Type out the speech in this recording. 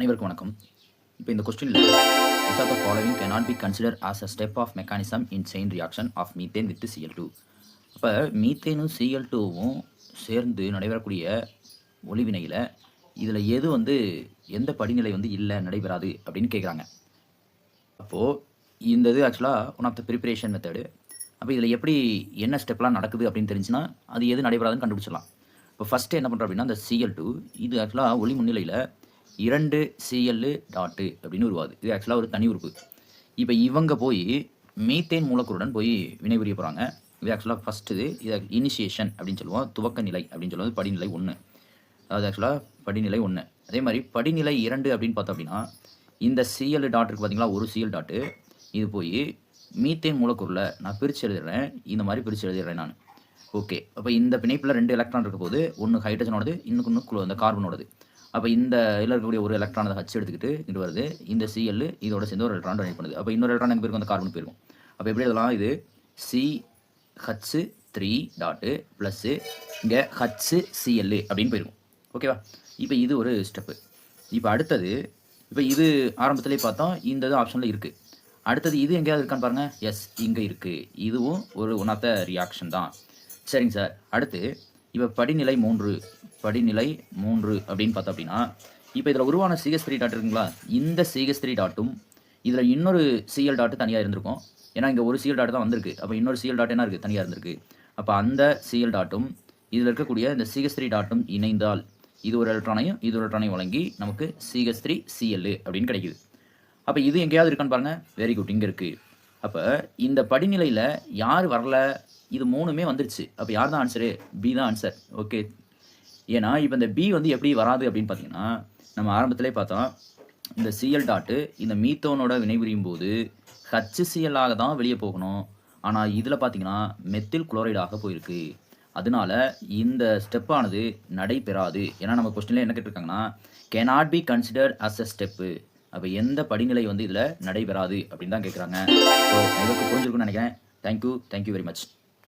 அனைவருக்கும் வணக்கம். இப்போ இந்த கொஸ்டினில் which of the following cannot be considered as a step of mechanism in chain reaction of methane with Cl2 அப்போ மீத்தேனும் சிஎல் டூவும் சேர்ந்து நடைபெறக்கூடிய ஒளிவினையில் இதில் எது வந்து எந்த படிநிலை வந்து இல்லை நடைபெறாது அப்படின்னு கேட்குறாங்க அப்போது இந்த இது ஆக்சுவலாக one of the preparation method அப்போ இதில் எப்படி என்ன ஸ்டெப்லாம் நடக்குது அப்படின்னு தெரிஞ்சுன்னா அது எது நடைபெறாதுன்னு கண்டுபிடிச்சிடலாம். இப்போ ஃபஸ்ட்டு என்ன பண்ணுறோம் அப்படின்னா அந்த சிஎல் டூ இது ஆக்சுவலாக ஒளி முன்னிலையில் இரண்டு சிஎல்லு டாட்டு அப்படின்னு உருவாது இது ஆக்சுவலாக ஒரு தனி உறுப்பு. இப்போ இவங்க போய் மீத்தேன் மூலக்கூறுடன் போய் வினைபுரிய போகிறாங்க இது ஆக்சுவலாக ஃபஸ்ட்டு இது இனிஷியேஷன் அப்படின்னு சொல்லுவோம். துவக்க நிலை அப்படின்னு சொல்லுவது படிநிலை ஒன்று அதாவது ஆக்சுவலாக படிநிலை ஒன்று அதே மாதிரி படிநிலை இரண்டு அப்படின்னு பார்த்தோம் அப்படின்னா இந்த சிஎல் டாட் இருக்குது பார்த்தீங்களா ஒரு சிஎல் டாட்டு இது போய் மீத்தேன் மூலக்கூறில் நான் பிரித்து எழுதிடுறேன். இந்த மாதிரி பிரித்து எழுதிடுறேன் நான். ஓகே அப்போ இந்த பிணைப்பில் ரெண்டு எலக்ட்ரான் இருக்க போது ஒன்று ஹைட்ரஜனோடது இன்னும் ஒன்று அந்த கார்பனோடது அப்போ இந்த இதில் இருக்கக்கூடிய ஒரு எலக்ட்ரான் ஹச் எடுத்துக்கிட்டு இது வருது. இந்த சிஎல் இதோட சேர்ந்து ஒரு எலக்ட்ரான் டொனேட் பண்ணுது. அப்போ இன்னொரு எலக்ட்ரான் எங்கே போயிருக்கும்? அந்த கார்பன் போயிருக்கும். அப்போ எப்படி இதெல்லாம் இது C H three dot plus இங்கே ஹச்சு சிஎல் அப்படின்னு போயிருக்கும். ஓகேவா இப்போ இது ஒரு ஸ்டெப்பு இப்போ அடுத்தது இப்போ இது ஆரம்பத்துலேயே பார்த்தோம் இந்த இது ஆப்ஷனில் இருக்குது அடுத்தது இது எங்கேயாவது இருக்கான்னு பாருங்கள் எஸ் இங்கே இருக்குது இதுவும் ஒரு ஒன் ஆஃப் த ரியாக்ஷன் தான். சரிங்க சார். அடுத்து இப்போ படிநிலை மூன்று படிநிலை மூன்று அப்படின்னு பார்த்தோம் அப்படின்னா இப்போ இதில் உருவான சிஎஸ் த்ரீ டாட் இருக்குங்களா? இந்த சிஎஸ் த்ரீ டாட்டும் இதில் இன்னொரு சிஎல் டாட்டு தனியாக இருந்திருக்கும். ஏன்னா இங்கே ஒரு சிஎல் டாட் தான் வந்திருக்கு. அப்போ இன்னொரு சிஎல் டாட் என்ன இருக்குது தனியாக இருந்திருக்கு. அப்போ அந்த சிஎல் டாட்டும் இதில் இருக்கக்கூடிய இந்த சிஎஸ் த்ரீ டாட்டும் இணைந்தால் இது ஒரு எலக்ட்ரானையும் இது ஒரு எலக்ட்ரானையும் வழங்கி நமக்கு சிஎஸ் த்ரீ சிஎல் அப்படின்னு கிடைக்குது. அப்போ இது எங்கேயாவது இருக்கான்னு பாருங்கள் வெரி குட் இங்கே இருக்குது அப்போ இந்த படிநிலையில் யார் வரல? இது மூணுமே வந்துருச்சு. அப்போ யார் தான் ஆன்சரு பி தான் ஆன்சர் ஓகே ஏன்னா இப்போ இந்த பி வந்து எப்படி வராது அப்படின்னு பார்த்தீங்கன்னா நம்ம ஆரம்பத்திலே பார்த்தோம். இந்த சிஎல் டாட்டு இந்த மீத்தோனோட வினைபுரியும் போது ஹச்சிசிஎல்லாக தான் வெளியே போகணும். ஆனால் இதில் பார்த்தீங்கன்னா மெத்தில் குளோரைடாக போயிருக்கு. அதனால இந்த ஸ்டெப்பானது நடைபெறாது. ஏன்னா நம்ம கொஸ்டினில் என்ன கேட்டிருக்காங்கன்னா cannot be considered as a step அப்போ எந்த படிநிலை வந்து இதில் நடைபெறாது அப்படின்னு தான் கேட்குறாங்க ஸோ எனக்கு புரிஞ்சிருக்குன்னு நினைக்கிறேன் தேங்க்யூ தேங்க்யூ வெரி மச்